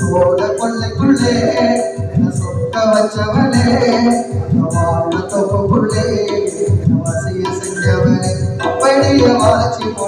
சோழ கொள்ளைக்குள்ளே என்ன வச்சவனே வாழ தோப்புக்குள்ளே வசிய செஞ்சவனே அப்படியே வாழ்ச்சி போ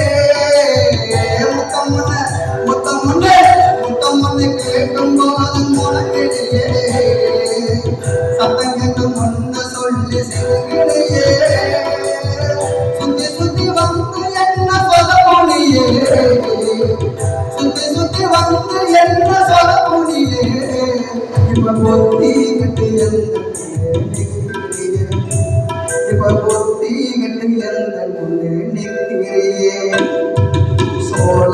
இப்ப பொத்திக்கிட்டு எந்த முன்னே நிற்கிறியே சோழ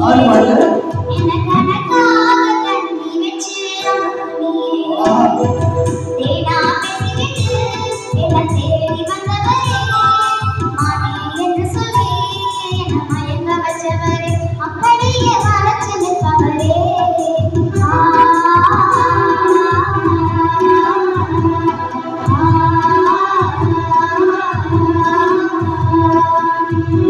யார் பாட்டு அப்படியே மறைச்சு நிற்பவரே ரொம்பத்தான் பேசாதடி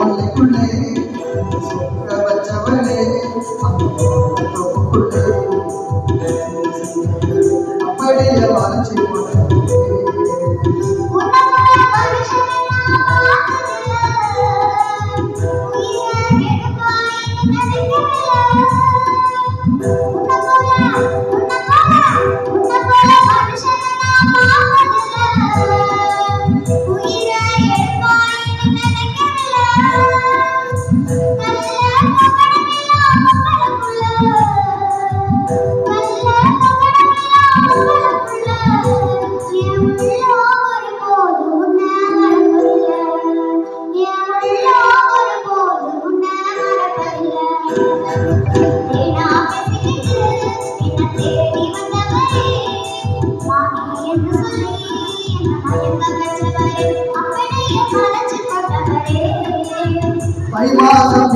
தை மாசம்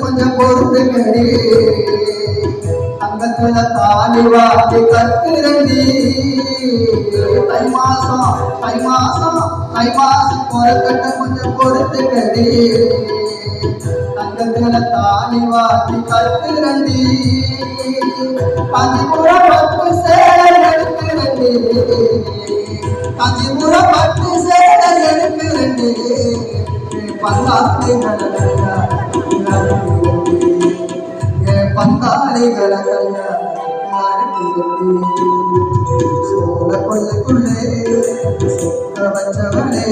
கொஞ்சம் பொறுத்து தங்கத்துல தாலி வாட்டி கட்டுரண்டி தை மாசம் தை மாசம் தை மாசம் முறக்கட்டு கொஞ்சம் பொறுத்து தங்கத்துல தாலி வாட்டி கட்டுரண்டி சேலை காஞ்சிபுரம் பட்டு சேலை எனக்கு ரெண்டு. பல்லாத்து கலகலையா பந்தாலை கலகலையா சோழ கொள்ளைக்குள்ளே சொக்க வச்சவனே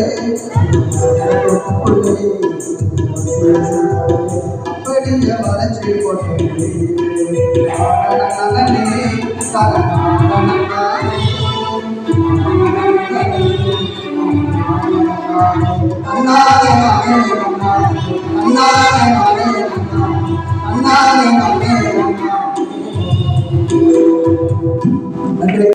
அப்படியே போட்டே அண்ணா அண்ணா